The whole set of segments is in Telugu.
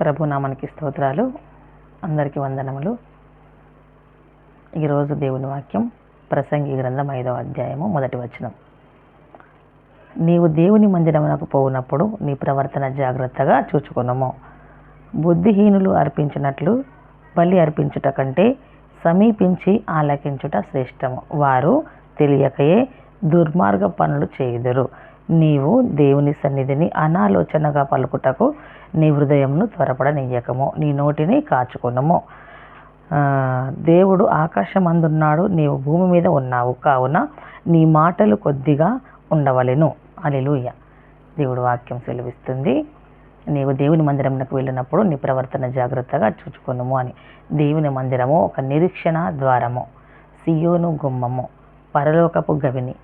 ప్రభు నామానికి స్తోత్రాలు. అందరికీ వందనములు. ఈరోజు దేవుని వాక్యం ప్రసంగి గ్రంథం ఐదవ అధ్యాయము మొదటి వచనం. నీవు దేవుని మందిరమునకు పోవునప్పుడు నీ ప్రవర్తన జాగ్రత్తగా చూచుకునము. బుద్ధిహీనులు అర్పించినట్లు బలి అర్పించుట కంటే సమీపించి ఆలకించుట శ్రేష్టము. వారు తెలియకయే దుర్మార్గ పనులు చేయుదురు. నీవు దేవుని సన్నిధిని అనాలోచనగా పలుకుటకు నీ హృదయంను త్వరపడనీయకము. నీ నోటిని కాచుకునము. దేవుడు ఆకాశమందున్నాడు నీవు భూమి మీద ఉన్నావు. కావున నీ మాటలు కొద్దిగా ఉండవలెను. అలెలుయ దేవుడు వాక్యం సెలవిస్తుంది. నీవు దేవుని మందిరంలోకి వెళ్ళినప్పుడు నీ ప్రవర్తన జాగ్రత్తగా చూచుకునుము అని. దేవుని మందిరము ఒక నిరీక్షణ ద్వారము. సియోను గుమ్మము. పరలోకపు గవిని.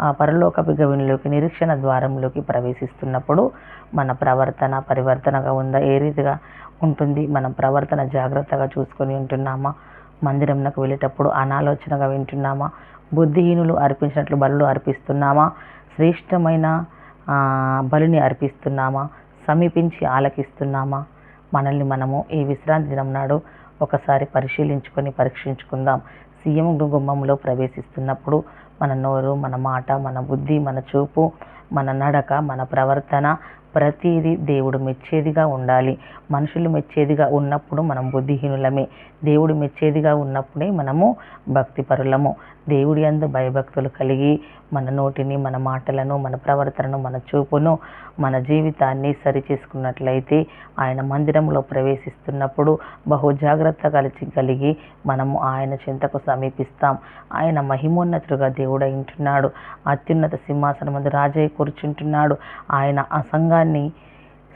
ఆ పరలోకపు గవినిలోకి నిరీక్షణ ద్వారంలోకి ప్రవేశిస్తున్నప్పుడు మన ప్రవర్తన పరివర్తనగా ఉందా? ఏ రీతిగా ఉంటుంది? మనం ప్రవర్తన జాగ్రత్తగా చూసుకొని ఉంటున్నామా? మందిరంలోకి వెళ్ళేటప్పుడు అనాలోచనగా వింటున్నామా? బుద్ధిహీనులు అర్పించినట్లు బలులు అర్పిస్తున్నామా? శ్రేష్టమైన బలిని అర్పిస్తున్నామా? సమీపించి ఆలకిస్తున్నామా? మనల్ని మనము ఈ విశ్రాంతి దినం నాడు ఒకసారి పరిశీలించుకొని పరీక్షించుకుందాం. సీఎం గుమ్మంలో ప్రవేశిస్తున్నప్పుడు మన నోరు మన మాట మన బుద్ధి మన చూపు మన నడక మన ప్రవర్తన ప్రతిదీ దేవుడు మెచ్చేదిగా ఉండాలి. మనుషులు మెచ్చేదిగా ఉన్నప్పుడు మనం బుద్ధిహీనులమే. దేవుడు మెచ్చేదిగా ఉన్నప్పుడే మనము భక్తిపరులము. దేవుడి అందు భయభక్తులు కలిగి మన నోటిని మన మాటలను మన ప్రవర్తనను మన చూపును మన జీవితాన్ని సరిచేసుకున్నట్లయితే ఆయన మందిరంలో ప్రవేశిస్తున్నప్పుడు బహు జాగ్రత్త కలిసి కలిగి మనము ఆయన చింతకు సమీపిస్తాం. ఆయన మహిమోన్నతుడుగా దేవుడు ఉంటున్నాడు. అత్యున్నత సింహాసనం ముందు రాజయ్య కూర్చుంటున్నాడు. ఆయన అసంగా సంఘాన్ని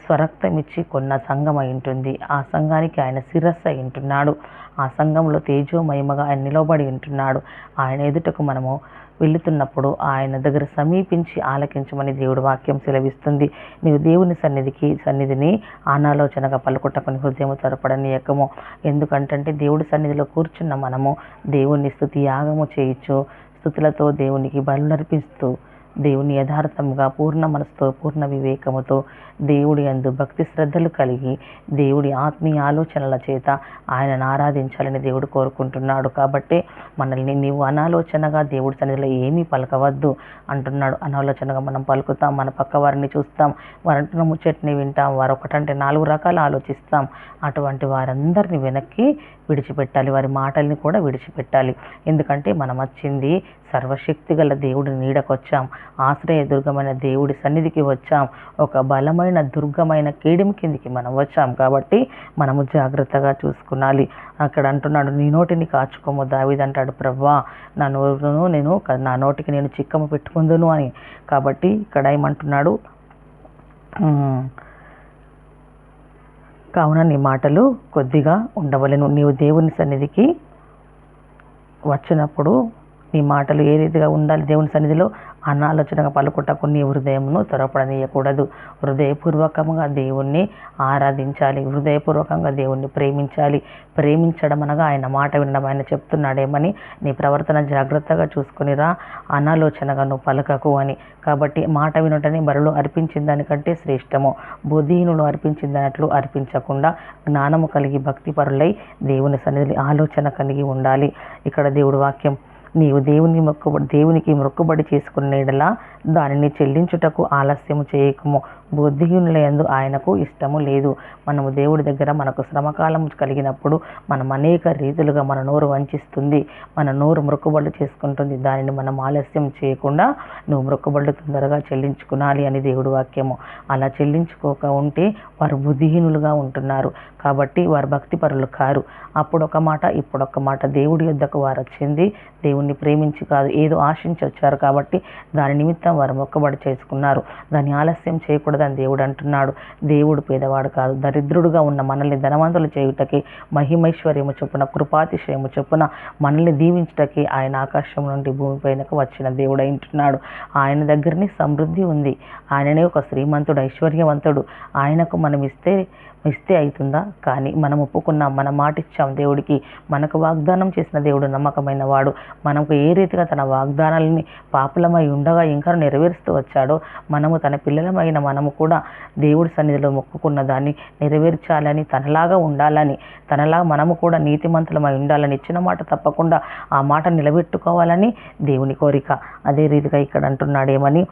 స్వరక్తమిచ్చి కొన్న సంఘం అయి ఉంటుంది. ఆ సంఘానికి ఆయన శిరస్సు అయి ఉంటున్నాడు. ఆ సంఘంలో తేజోమహిమగా ఆయన నిలబడి ఉంటున్నాడు. ఆయన ఎదుటకు మనము వెళుతున్నప్పుడు ఆయన దగ్గర సమీపించి ఆలకించమని దేవుడు వాక్యం సెలవిస్తుంది. నీవు దేవుని సన్నిధికి సన్నిధిని అనాలోచనగా హృదయము హృదయం త్వరపడనీయకము ఎందుకంటే దేవుడి సన్నిధిలో కూర్చున్న మనము దేవుని స్థుతి యాగము చేయొచ్చు స్థుతులతో దేవునికి బలు నర్పిస్తూ దేవుని యథార్థంగా పూర్ణ మనసుతో పూర్ణ వివేకముతో దేవుడి అందు భక్తి శ్రద్ధలు కలిగి దేవుడి ఆత్మీయ ఆలోచనల చేత ఆయనను ఆరాధించాలని దేవుడు కోరుకుంటున్నాడు. కాబట్టి మనల్ని నీవు అనాలోచనగా దేవుడి సన్నిధిలో ఏమీ పలకవద్దు అంటున్నాడు. అనాలోచనగా మనం పలుకుతాం మన పక్క వారిని చూస్తాం వారంటున్న ముచ్చట్ని వింటాం వారు ఒకటంటే నాలుగు రకాలు ఆలోచిస్తాం. అటువంటి వారందరిని వెనక్కి విడిచిపెట్టాలి వారి మాటల్ని కూడా విడిచిపెట్టాలి. ఎందుకంటే మనం వచ్చింది సర్వశక్తి గల దేవుడి నీడకొచ్చాం. ఆశ్రయ దుర్గమైన దేవుడి సన్నిధికి వచ్చాం. ఒక బలమైన దుర్గమైన కేడిం కిందికి మనం వచ్చాం కాబట్టి మనము జాగ్రత్తగా చూసుకునాలి. అక్కడ అంటున్నాడు నీ నోటిని కాచుకోము దావిది అంటాడు. ప్రవ్వా నా నోరును నేను నా నోటికి నేను చిక్కము పెట్టుకుందును అని. కాబట్టి ఇక్కడ ఏమంటున్నాడు? కావున నీ మాటలు కొద్దిగా ఉండవలెను. నీవు దేవుని సన్నిధికి వచ్చినప్పుడు నీ మాటలు ఏ రీతిగా ఉండాలి? దేవుని సన్నిధిలో అనాలోచనగా పలుకుటకు నీ హృదయమును త్వరపడనీయకూడదు. హృదయపూర్వకంగా దేవుణ్ణి ఆరాధించాలి. హృదయపూర్వకంగా దేవుణ్ణి ప్రేమించాలి. ప్రేమించడం అనగా ఆయన మాట వినడం. ఆయన చెప్తున్నాడేమని నీ ప్రవర్తన జాగ్రత్తగా చూసుకునిరా అనాలోచనగా నువ్వు పలకకు అని. కాబట్టి మాట వినుటని బరులు అర్పించిన దానికంటే శ్రేష్టము. బుద్ధిహీనులు అర్పించిన దానిట్లు అర్పించకుండా జ్ఞానము కలిగి భక్తిపరులై దేవుని సన్నిధి ఆలోచన కలిగి ఉండాలి. ఇక్కడ దేవుడు వాక్యం నీవు దేవుని మొక్కుబడి దేవునికి మొక్కుబడి చేసుకునేలా దానిని చెల్లించుటకు ఆలస్యము చేయకము. బుద్ధిహీనులందు ఆయనకు ఇష్టము లేదు. మనము దేవుడి దగ్గర మనకు శ్రమకాలం కలిగినప్పుడు మనం అనేక రీతులుగా మన నోరు వంచిస్తుంది. మన నోరు మృక్కుబళ్ళు చేసుకుంటుంది. దానిని మనం ఆలస్యం చేయకుండా నువ్వు మృక్కుబళ్ళు తొందరగా చెల్లించుకునాలి అని దేవుడి వాక్యము. అలా చెల్లించుకోక ఉంటే వారు బుద్ధిహీనులుగా ఉంటున్నారు. కాబట్టి వారు భక్తిపరులు కారు. అప్పుడొక మాట ఇప్పుడొక మాట దేవుడి యొద్దకు వారు వచ్చింది. దేవుణ్ణి ప్రేమించి కాదు ఏదో ఆశించి వచ్చారు కాబట్టి దాని నిమిత్తం వారు మొక్కబడి చేసుకున్నారు. దాన్ని ఆలస్యం చేయకూడదని దేవుడు అంటున్నాడు. దేవుడు పేదవాడు కాదు. దరిద్రుడుగా ఉన్న మనల్ని ధనవంతులు చేయుటకి మహిమైశ్వర్యము చొప్పున కృపాతిశయము చొప్పున మనల్ని దీవించటకి ఆయన ఆకాశం నుండి భూమిపైనకు వచ్చిన దేవుడు అంటున్నాడు ఆయన దగ్గరనే సమృద్ధి ఉంది. ఆయననే ఒక శ్రీమంతుడు ఐశ్వర్యవంతుడు. ఆయనకు మనం ఇస్తే ఇస్తే అవుతుందా కానీ మనం ఒప్పుకున్నాం మన మాట ఇచ్చాం దేవుడికి. మనకు వాగ్దానం చేసిన దేవుడు నమ్మకమైన వాడు. మనకు ఏ రీతిగా తన వాగ్దానాలని పాపులమై ఉండగా ఇంకా నెరవేరుస్తూ వచ్చాడో మనము తన పిల్లలమైన మనము కూడా దేవుడి సన్నిధిలో మొక్కుకున్న దాన్ని నెరవేర్చాలని తనలాగా ఉండాలని తనలా మనము కూడా నీతిమంతులమై ఉండాలని ఇచ్చిన మాట తప్పకుండా ఆ మాట నిలబెట్టుకోవాలని దేవుని కోరిక. అదే రీతిగా ఇక్కడ అంటున్నాడేమని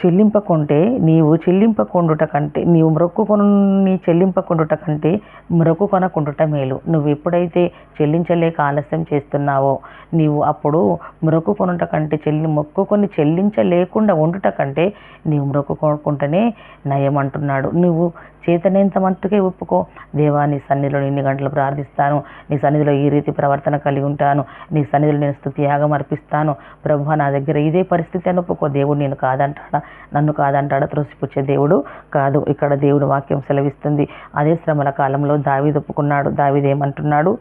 చెల్లింపకుంటే నీవు చెల్లింపకుండుట కంటే నీవు మ్రొక్కుకొని చెల్లింపకుండుట కంటే మ్రొక్కుకొనకుండుట మేలు. నువ్వు ఎప్పుడైతే చెల్లించలేక ఆలస్యం చేస్తున్నావో నీవు అప్పుడు మ్రొక్కుకొనుట కంటే చెల్లి మొక్కుకొని చెల్లించలేకుండా ఉండుట కంటే నీవు మ్రొక్కుకోకుండానే నయం అంటున్నాడు నువ్వు చేతనేంత మట్టుకే ఒప్పుకో. దేవా నీ సన్నిధిలో ఇన్ని గంటలు ప్రార్థిస్తాను. నీ సన్నిధిలో ఈ రీతి ప్రవర్తన కలిగి ఉంటాను. నీ సన్నిధిలో నేను స్థుతి యాగం అర్పిస్తాను. ప్రభు నా దగ్గర ఇదే పరిస్థితి అని ఒప్పుకో దేవుడు నేను కాదంటాడా? నన్ను కాదంటాడా త్రోసిపుచ్చే దేవుడు. కాదు ఇక్కడ దేవుడు వాక్యం సెలవిస్తుంది. అదే శ్రమల కాలంలో దావీదు ఒప్పుకున్నాడు దావీదు ఏమంటున్నాడు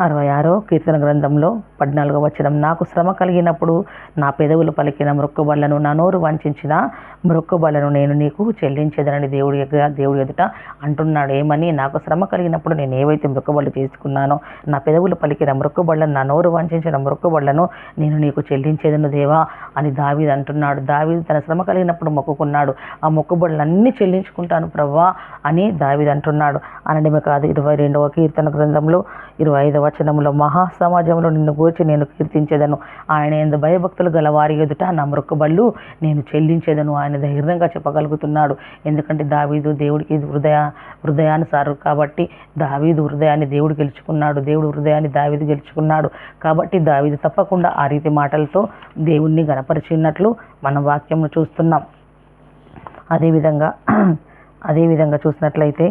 అరవై ఆరో కీర్తన గ్రంథంలో పద్నాలుగో వచనం. నాకు శ్రమ కలిగినప్పుడు నా పెదవులు పలికిన మృక్కుబళ్ళను నా నోరు వంచిన మృక్కుబళ్ళను నేను నీకు చెల్లించేదనని దేవుడి దేవుడి ఎదుట అంటున్నాడు. ఏమని? నాకు శ్రమ కలిగినప్పుడు నేను ఏవైతే మృక్కుబళ్ళు చేసుకున్నానో నా పెదవులు పలికిన మృక్కుబళ్ళను నా నోరు వంచిన మృక్కుబళ్ళను నేను నీకు చెల్లించేదను దేవా అని దావీదు అంటున్నాడు. దావీదు తన శ్రమ కలిగినప్పుడు మొక్కుకున్నాడు. ఆ మొక్కుబళ్ళన్నీ చెల్లించుకుంటాను ప్రవ్వా అని దావీదు అంటున్నాడు. అనడమే కాదు ఇరవై రెండవ కీర్తన గ్రంథంలో ఇరవై ఐదవ వచనంలో మహా సమాజంలో నిన్ను గూర్చి నేను కీర్తించేదను. ఆయన ఎందు భయభక్తులు గల వారి ఎదుట నా మృక్కబళ్ళు నేను చెల్లించేదను. ఆయన ధైర్యంగా చెప్పగలుగుతున్నాడు. ఎందుకంటే దావీదు దేవుడికి ఇది హృదయ హృదయానుసారు కాబట్టి దావీదు హృదయాన్ని దేవుడు గెలుచుకున్నాడు. దేవుడు హృదయాన్ని దావీదు గెలుచుకున్నాడు. కాబట్టి దావీదు తప్పకుండా ఆ రీతి మాటలతో దేవుణ్ణి గణపరిచినట్లు మనం వాక్యంను చూస్తున్నాం. అదేవిధంగా అదేవిధంగా చూసినట్లయితే